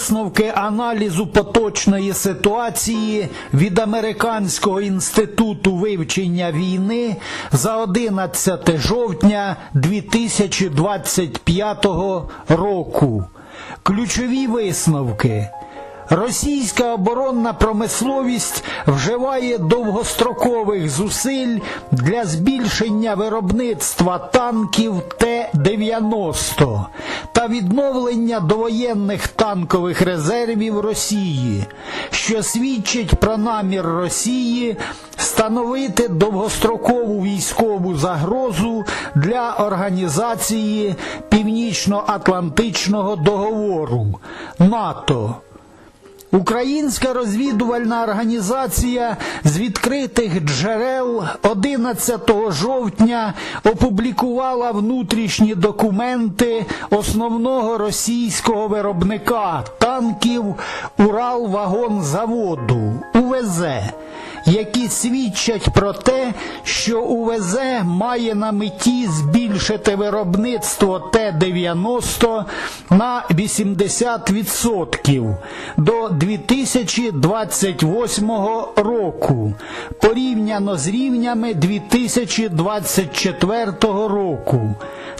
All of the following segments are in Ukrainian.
Висновки аналізу поточної ситуації від Американського інституту вивчення війни за 11 жовтня 2025 року. Ключові висновки. Російська оборонна промисловість вживає довгострокових зусиль для збільшення виробництва танків Т-90 та відновлення довоєнних танкових резервів Росії, що свідчить про намір Росії становити довгострокову військову загрозу для організації Північно-Атлантичного договору НАТО. Українська розвідувальна організація з відкритих джерел 11 жовтня опублікувала внутрішні документи основного російського виробника танків Уралвагонзаводу УВЗ, які свідчать про те, що УВЗ має на меті збільшити виробництво Т-90 на 80% до 2028 року, порівняно з рівнями 2024 року,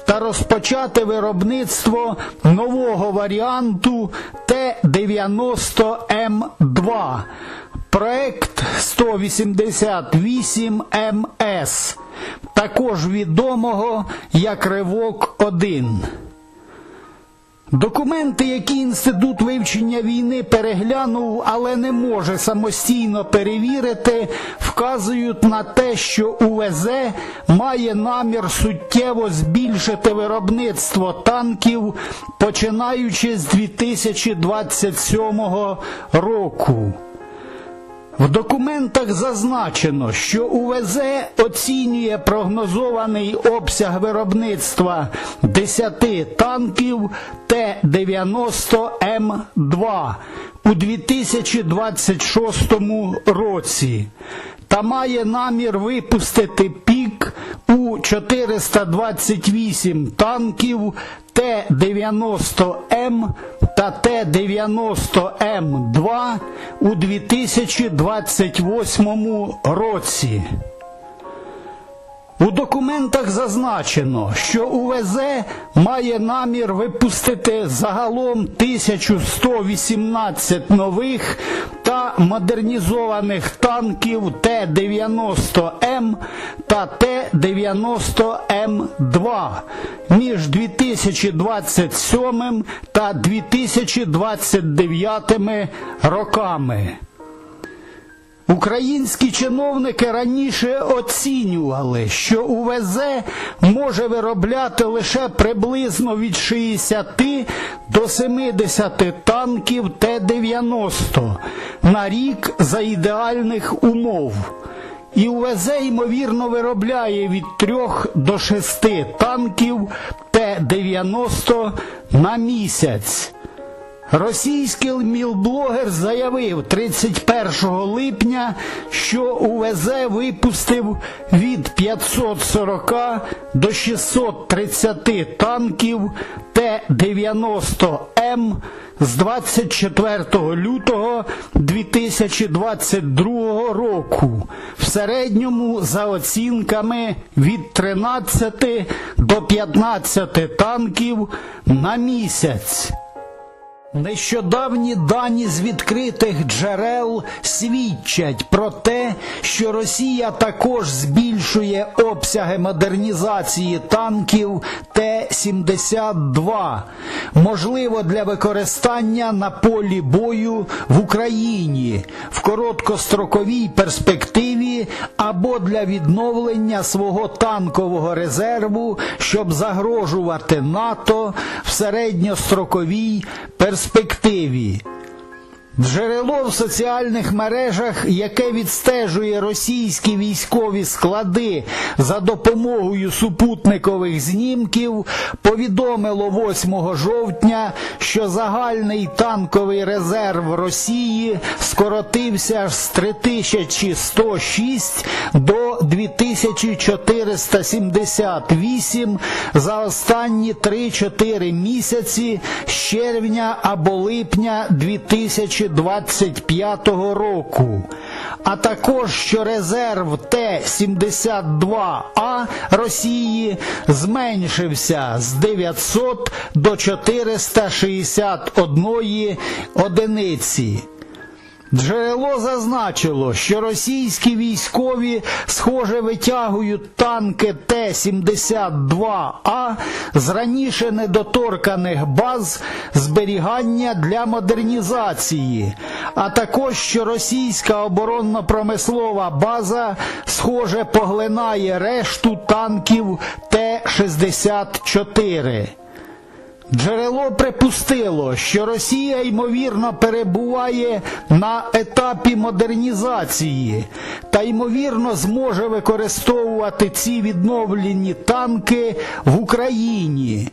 та розпочати виробництво нового варіанту Т-90М2. Проект 188 МС, також відомого як Ривок 1. Документи, які інститут вивчення війни переглянув, але не може самостійно перевірити, вказують на те, що УВЗ має намір суттєво збільшити виробництво танків, починаючи з 2027 року. В документах зазначено, що УВЗ оцінює прогнозований обсяг виробництва 10 танків Т-90М2 у 2026 році та має намір випустити пік у 428 танків Т-90М та Т-90М2 у 2028 році. У документах зазначено, що УВЗ має намір випустити загалом 1118 нових та модернізованих танків Т-90М та Т-90М2 між 2027 та 2029 роками. Українські чиновники раніше оцінювали, що УВЗ може виробляти лише приблизно від 60 до 70 танків Т-90 на рік за ідеальних умов. І УВЗ, ймовірно, виробляє від 3 до 6 танків Т-90 на місяць. Російський мілблогер заявив 31 липня, що УВЗ випустив від 540 до 630 танків Т-90М з 24 лютого 2022 року, в середньому за оцінками від 13 до 15 танків на місяць. Нещодавні дані з відкритих джерел свідчать про те, що Росія також збільшує обсяги модернізації танків Т-72, можливо для використання на полі бою в Україні в короткостроковій перспективі або для відновлення свого танкового резерву, щоб загрожувати НАТО в середньостроковій перспективі. перспективі. Джерело в соціальних мережах, яке відстежує російські військові склади за допомогою супутникових знімків, повідомило 8 жовтня, що загальний танковий резерв Росії скоротився з 3106 до 2478 за останні 3-4 місяці з червня або липня 2025 року, а також що резерв Т-72А Росії зменшився з 900 до 461 одиниці. Джерело зазначило, що російські військові, схоже, витягують танки Т-72А з раніше недоторканих баз зберігання для модернізації, а також що російська оборонно-промислова база, схоже, поглинає решту танків Т-64. Джерело припустило, що Росія ймовірно перебуває на етапі модернізації та ймовірно зможе використовувати ці відновлені танки в Україні.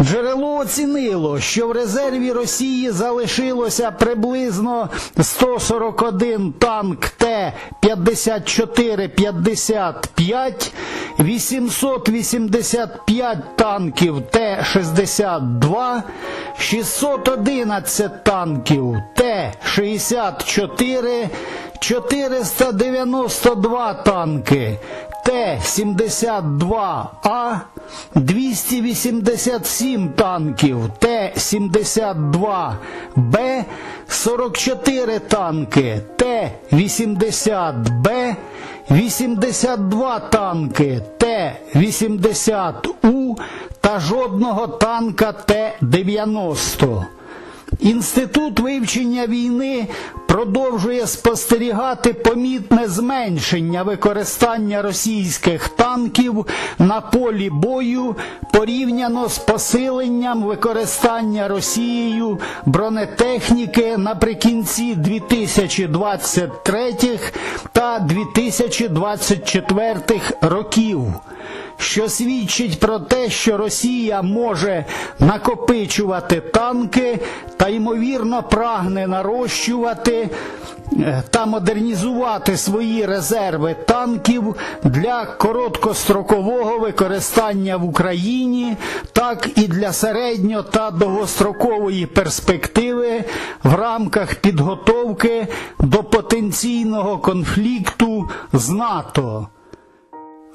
Джерело оцінило, що в резерві Росії залишилося приблизно 141 танк Т-54-55, 885 танків Т-62, 611 танків Т-64, 492 танки. Т-72А, 287 танків. Т-72Б, 44 танки. Т-80Б, 82 танки. Т-80У та жодного танка Т-90. Інститут вивчення війни продовжує спостерігати помітне зменшення використання російських танків на полі бою порівняно з посиленням використання Росією бронетехніки наприкінці 2023 та 2024 років що свідчить про те, що Росія може накопичувати танки та ймовірно прагне нарощувати е, та модернізувати свої резерви танків для короткострокового використання в Україні, так і для середньо та довгострокової перспективи в рамках підготовки до потенційного конфлікту з НАТО.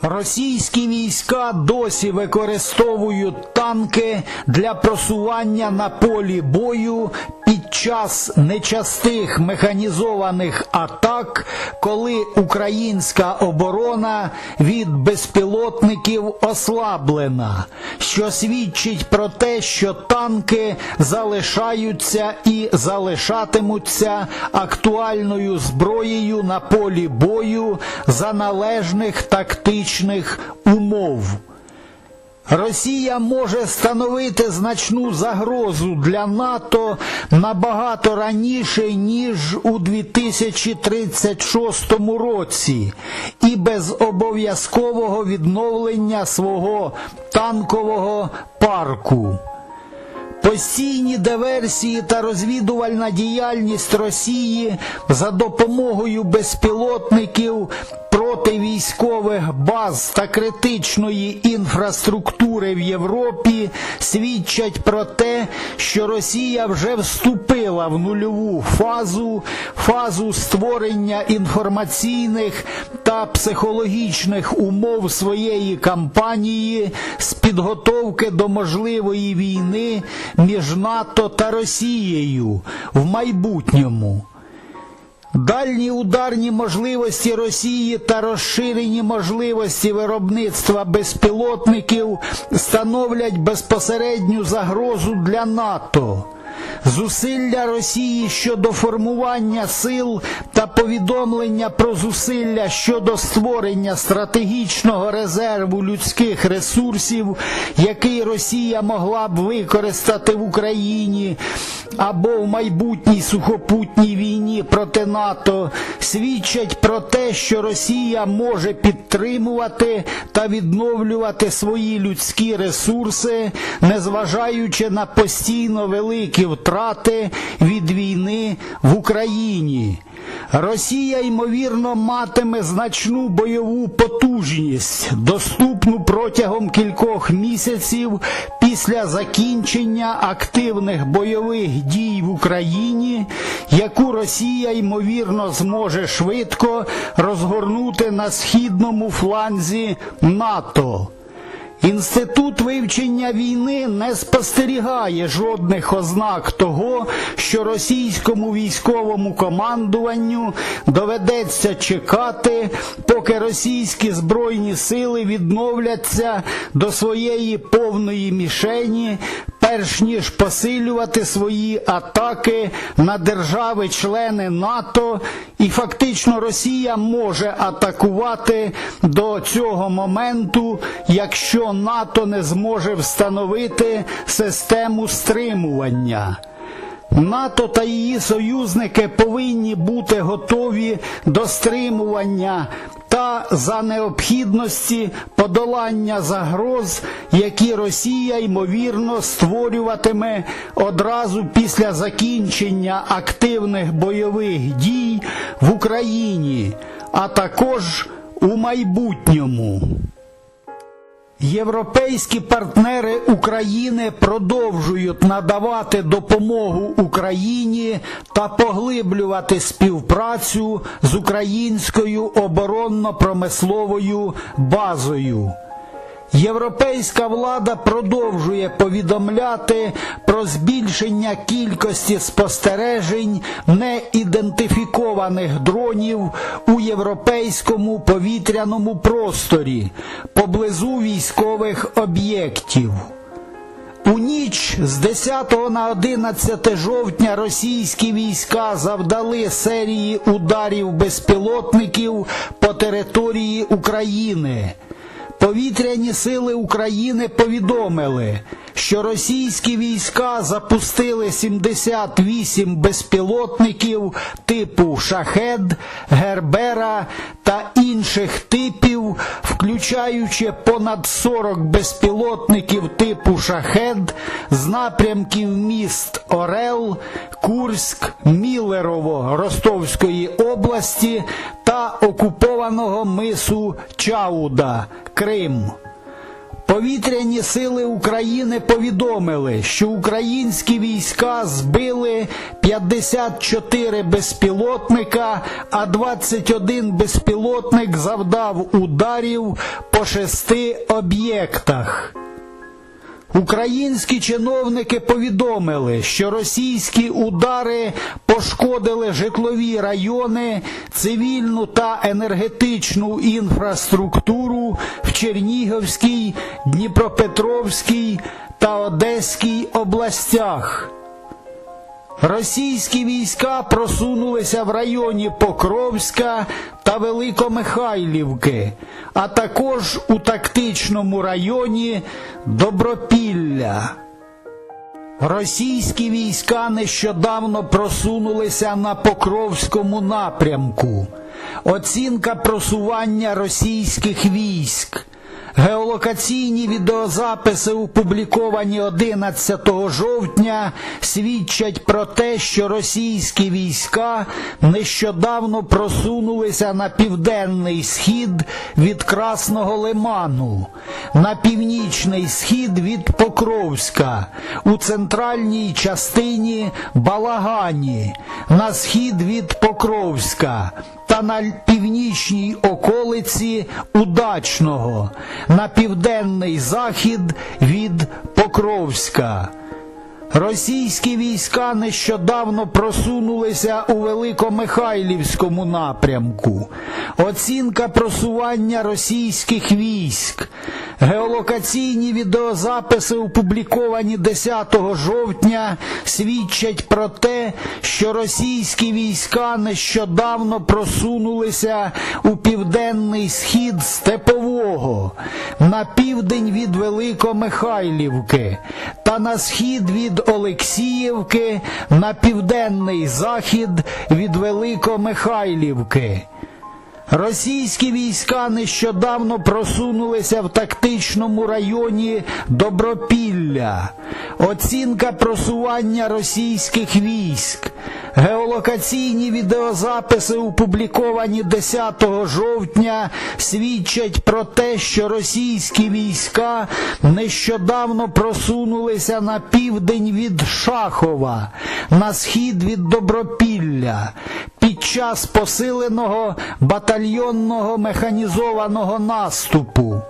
Російські війська досі використовують танки для просування на полі бою під час нечастих механізованих атак, коли українська оборона від безпілотників ослаблена, що свідчить про те, що танки залишаються і залишатимуться актуальною зброєю на полі бою за належних тактичних умов. Росія може становити значну загрозу для НАТО набагато раніше, ніж у 2036 році, і без обов'язкового відновлення свого танкового парку. Постійні диверсії та розвідувальна діяльність Росії за допомогою безпілотників проти військових баз та критичної інфраструктури в Європі свідчать про те, що Росія вже вступила в нульову фазу, фазу створення інформаційних та психологічних умов своєї кампанії з підготовки до можливої війни між НАТО та Росією в майбутньому. Дальні ударні можливості Росії та розширені можливості виробництва безпілотників становлять безпосередню загрозу для НАТО. Зусилля Росії щодо формування сил та повідомлення про зусилля щодо створення стратегічного резерву людських ресурсів, який Росія могла б використати в Україні або в майбутній сухопутній війні проти НАТО, свідчать про те, що Росія може підтримувати та відновлювати свої людські ресурси, незважаючи на постійно великі втрати від війни в Україні. Росія, ймовірно, матиме значну бойову потужність, доступну протягом кількох місяців після закінчення активних бойових дій в Україні, яку Росія, ймовірно, зможе швидко розгорнути на східному фланзі НАТО. Інститут вивчення війни не спостерігає жодних ознак того, що російському військовому командуванню доведеться чекати, поки російські збройні сили відновляться до своєї повної мішені, перш ніж посилювати свої атаки на держави-члени НАТО, і фактично Росія може атакувати до цього моменту, якщо НАТО не зможе встановити систему стримування. НАТО та її союзники повинні бути готові до стримування та за необхідності подолання загроз, які Росія ймовірно створюватиме одразу після закінчення активних бойових дій в Україні, а також у майбутньому. Європейські партнери України продовжують надавати допомогу Україні та поглиблювати співпрацю з українською оборонно-промисловою базою. Європейська влада продовжує повідомляти про збільшення кількості спостережень неідентифікованих дронів у європейському повітряному просторі поблизу військових об'єктів. У ніч з 10 на 11 жовтня російські війська завдали серії ударів безпілотників по території України. Повітряні сили України повідомили, що російські війська запустили 78 безпілотників типу Шахед, Гербера та інших типів, включаючи понад 40 безпілотників типу Шахед з напрямків міст Орел, Курськ, Мілерово Ростовської області та окупованого мису Чауда, Крим. Повітряні сили України повідомили, що українські війська збили 54 безпілотника, а 21 безпілотник завдав ударів по шести об'єктах. Українські чиновники повідомили, що російські удари пошкодили житлові райони, цивільну та енергетичну інфраструктуру в Чернігівській, Дніпропетровській та Одеській областях. Російські війська просунулися в районі Покровська та Великомихайлівки, а також у тактичному районі Добропілля. Російські війська нещодавно просунулися на Покровському напрямку. Оцінка просування російських військ. Геолокаційні відеозаписи, опубліковані 11 жовтня, свідчать про те, що російські війська нещодавно просунулися на південний схід від Красного Лиману, на північний схід від Покровська, у центральній частині Балагані, на схід від Покровська та на північній околиці Удачного, на південний захід від Покровська. Російські війська нещодавно просунулися у Великомихайлівському напрямку. Оцінка просування російських військ. Геолокаційні відеозаписи, опубліковані 10 жовтня, свідчать про те, що російські війська нещодавно просунулися у південний схід Степового, на південь від Великомихайлівки та на схід від Олексіївки, на південний захід від Великомихайлівки. Російські війська нещодавно просунулися в тактичному районі Добропілля. Оцінка просування російських військ. Геолокаційні відеозаписи, опубліковані 10 жовтня, свідчать про те, що російські війська нещодавно просунулися на південь від Шахова, на схід від Добропілля під час посиленого батальйонного механізованого наступу.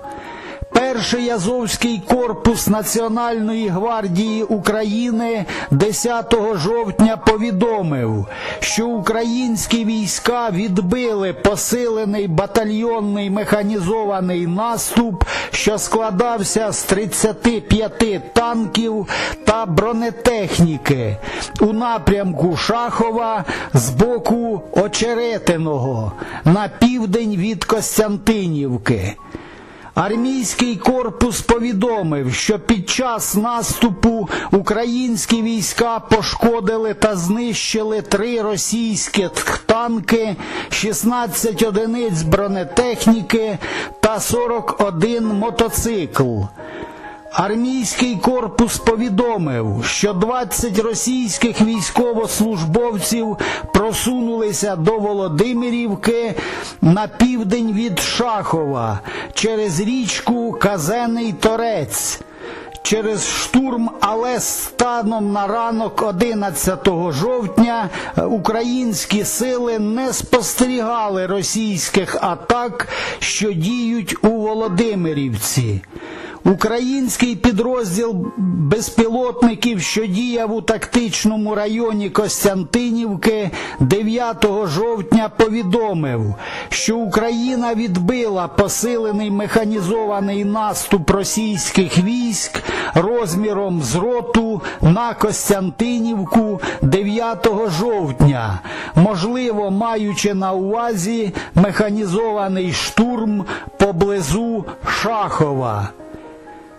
Перший Азовський корпус Національної гвардії України 10 жовтня повідомив, що українські війська відбили посилений батальйонний механізований наступ, що складався з 35 танків та бронетехніки у напрямку Шахова з боку Очеретиного на південь від Костянтинівки. Армійський корпус повідомив, що під час наступу українські війська пошкодили та знищили три російські танки, 16 одиниць бронетехніки та 41 мотоцикл. Армійський корпус повідомив, що 20 російських військовослужбовців просунулися до Володимирівки на південь від Шахова через річку Казений Торець. Через штурм, але станом на ранок 11 жовтня українські сили не спостерігали російських атак, що діють у Володимирівці. Український підрозділ безпілотників, що діяв у тактичному районі Костянтинівки, 9 жовтня повідомив, що Україна відбила посилений механізований наступ російських військ розміром з роту на Костянтинівку 9 жовтня, можливо, маючи на увазі механізований штурм поблизу Шахова.